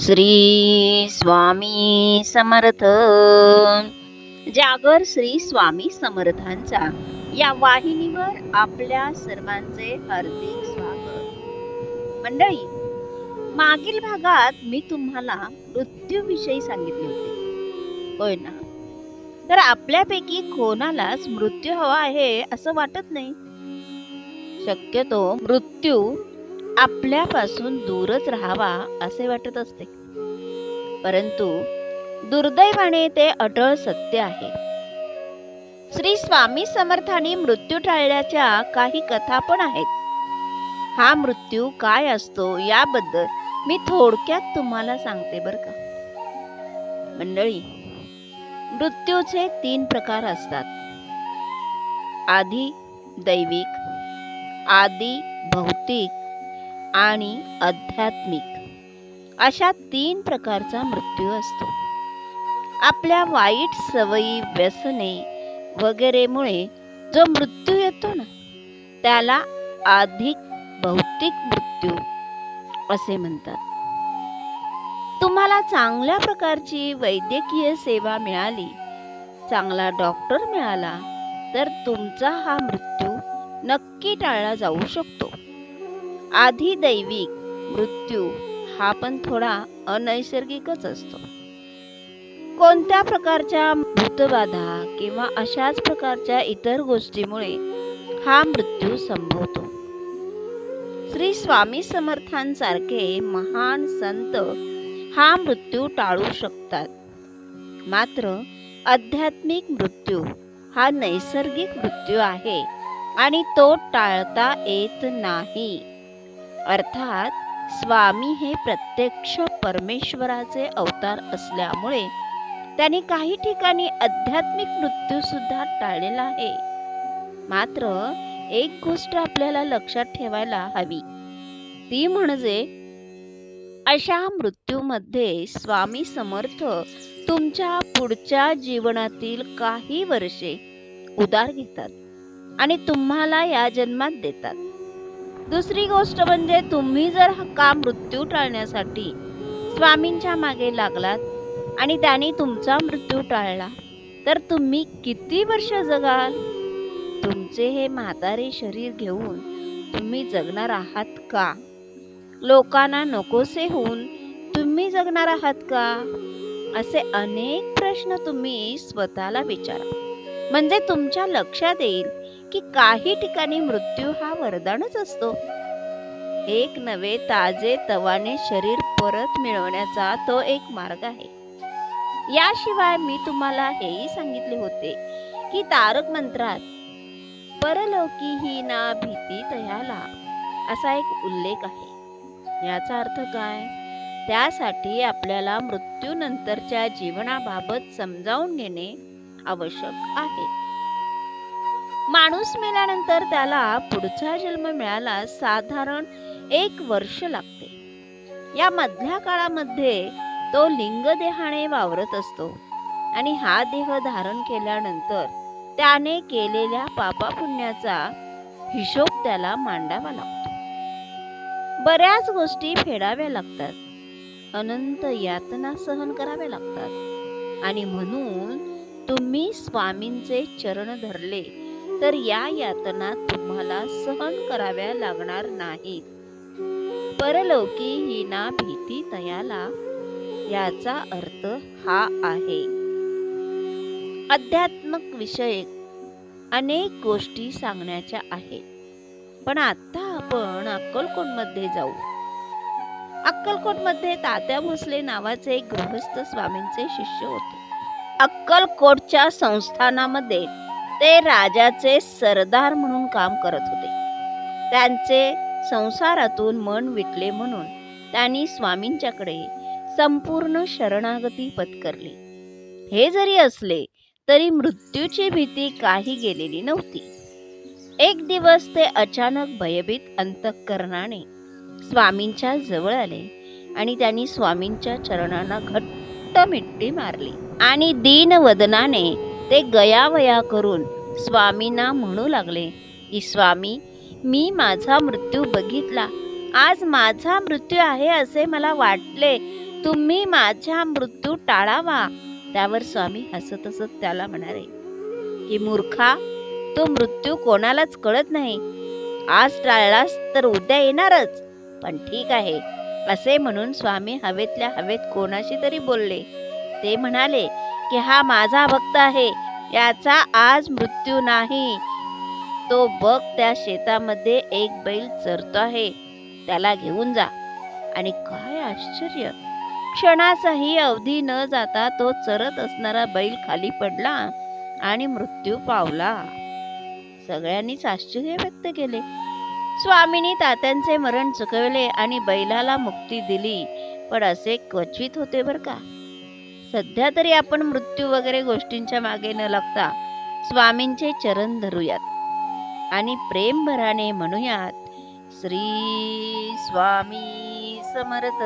श्री स्वामी समर्थ. जागर श्री स्वामी समर्थांचा या वाहिनीवर आपल्या सर्वांचे हार्दिक स्वागत. मंडळी मागील भागात मी तुम्हाला मृत्यूविषयी सांगितले होते. होय ना? तर आपल्यापैकी कोणालाच मृत्यू हवा आहे असं वाटत नाही? शक्यतो मृत्यू आपल्यापासून दूरच राहावा असे वाटत असते. परंतु दुर्दैवाने ते अटळ सत्य आहे. श्री स्वामी समर्थांनी मृत्यू टाळल्याच्या काही कथा पण आहेत. हा मृत्यू काय असतो याबद्दल मी थोडक्यात तुम्हाला सांगते बर का. मंडळी मृत्यूचे तीन प्रकार असतात. आधी दैविक आदी भौतिक आणि आध्यात्मिक. अशा तीन प्रकारचा मृत्यू असतो. आपल्या वाईट सवयी व्यसने वगैरेमुळे जो मृत्यू येतो ना त्याला अधिक भौतिक मृत्यू असे म्हणतात. तुम्हाला चांगल्या प्रकारची वैद्यकीय सेवा मिळाली चांगला डॉक्टर मिळाला तर तुमचा हा मृत्यू नक्की टाळला जाऊ शकतो. आधी दैविक मृत्यू हा पण थोडा अनैसर्गिकच असतो. कोणत्या प्रकारच्या मृतबाधा किंवा अशाच प्रकारच्या इतर गोष्टीमुळे हा मृत्यू संभवतो? श्री स्वामी समर्थांसारखे महान संत हा मृत्यू टाळू शकतात. मात्र आध्यात्मिक मृत्यू हा नैसर्गिक मृत्यू आहे आणि तो टाळता येत नाही. अर्थात स्वामी हे प्रत्यक्ष परमेश्वराचे अवतार असल्यामुळे त्यांनी काही ठिकाणी आध्यात्मिक मृत्यू सुद्धा टाळलेला आहे. मात्र एक गोष्ट आपल्याला लक्षात ठेवायला हवी. ती म्हणजे अशा मृत्यूमध्ये स्वामी समर्थ तुमच्या पुढच्या जीवनातील काही वर्षे उदार घेतात आणि तुम्हाला या जन्मात देतात. दुसरी गोष्ट म्हणजे तुम्ही जर का मृत्यू टाळण्यासाठी स्वामींच्या मागे लागलात आणि त्यांनी तुमचा मृत्यू टाळला तर तुम्ही किती वर्ष जगाल? तुमचे हे म्हातारे शरीर घेऊन तुम्ही जगणार आहात का? लोकांना नकोसे होऊन तुम्ही जगणार आहात का? असे अनेक प्रश्न तुम्ही स्वतःला विचारा. म्हणजे तुमच्या लक्षात येईल की काही ठिकाणी मृत्यू हा वरदानच असतो. एक नवे ताजे तवाने शरीर परत मिळवण्याचा तो एक मार्ग आहे. याशिवाय मी तुम्हाला हेही सांगितले होते की तारक मंत्रात परलोकी ही ना भीती तयाला असा एक उल्लेख आहे. याचा अर्थ काय? त्यासाठी आपल्याला मृत्यूनंतरच्या जीवनाबाबत समजावून घेणे आवश्यक आहे. माणूस मेल्यानंतर त्याला पुढचा जन्म मिळाला साधारण एक वर्ष लागते. या मधल्या काळामध्ये तो लिंगदेहाने वावरत असतो आणि हा देह धारण केल्यानंतर त्याने केलेल्या पापापुण्याचा हिशोब त्याला मांडावा लागतो. बऱ्याच गोष्टी फेडाव्या लागतात. अनंत यातना सहन कराव्या लागतात. आणि म्हणून तुम्ही स्वामींचे चरण धरले. तर या यातना तुम्हाला सहन कराव्या लागणार नाहीत. परलौकी ही ना भीती तयाला याचा अर्थ हा आहे. अध्यात्मक विषयक अनेक गोष्टी सांगण्याच्या आहेत. पण आता आपण अक्कलकोटमध्ये जाऊ. अक्कलकोटमध्ये तात्या भोसले नावाचे गृहस्थ स्वामींचे शिष्य होते. अक्कलकोटच्या संस्थानामध्ये ते राजाचे सरदार म्हणून काम करत होते. त्यांचे संसारातून मन विटले म्हणून त्यांनी स्वामींच्याकडे संपूर्ण शरणागती पत्करली. हे जरी असले तरी मृत्यूची भीती काही गेलेली नव्हती. एक दिवस ते अचानक भयभीत अंतःकरणाने स्वामींच्या जवळ आले आणि त्यांनी स्वामींच्या चरणांना घट्ट मिट्टी मारली आणि दीनवदनाने ते गयावया करून स्वामींना म्हणू लागले की स्वामी मी माझा मृत्यू बघितला. आज माझा मृत्यू आहे असे मला वाटले. तुम्ही माझा मृत्यू टाळावा. त्यावर स्वामी हसत हसत त्याला म्हणाले की मूर्खा तो मृत्यू कोणालाच कळत नाही. आज टाळलास तर उद्या येणारच. पण ठीक आहे. असे म्हणून स्वामी हवेतल्या हवेत कोणाशी तरी बोलले. ते म्हणाले की हा माझा भक्त आहे याचा आज मृत्यू नाही. तो बघ त्या शेतामध्ये एक बैल चरतो आहे त्याला घेऊन जा. आणि काय आश्चर्य! क्षणाचाही अवधी न जाता तो चरत असणारा बैल खाली पडला आणि मृत्यू पावला. सगळ्यांनीच आश्चर्य व्यक्त केले. स्वामींनी तात्यांचे मरण चुकवले आणि बैलाला मुक्ती दिली. पण असे क्वचित होते बर का? सध्या तरी आपण मृत्यू वगैरे गोष्टींच्या मागे न लागता स्वामींचे चरण धरूयात. आणि प्रेमभराने म्हणूयात श्री स्वामी समर्थ.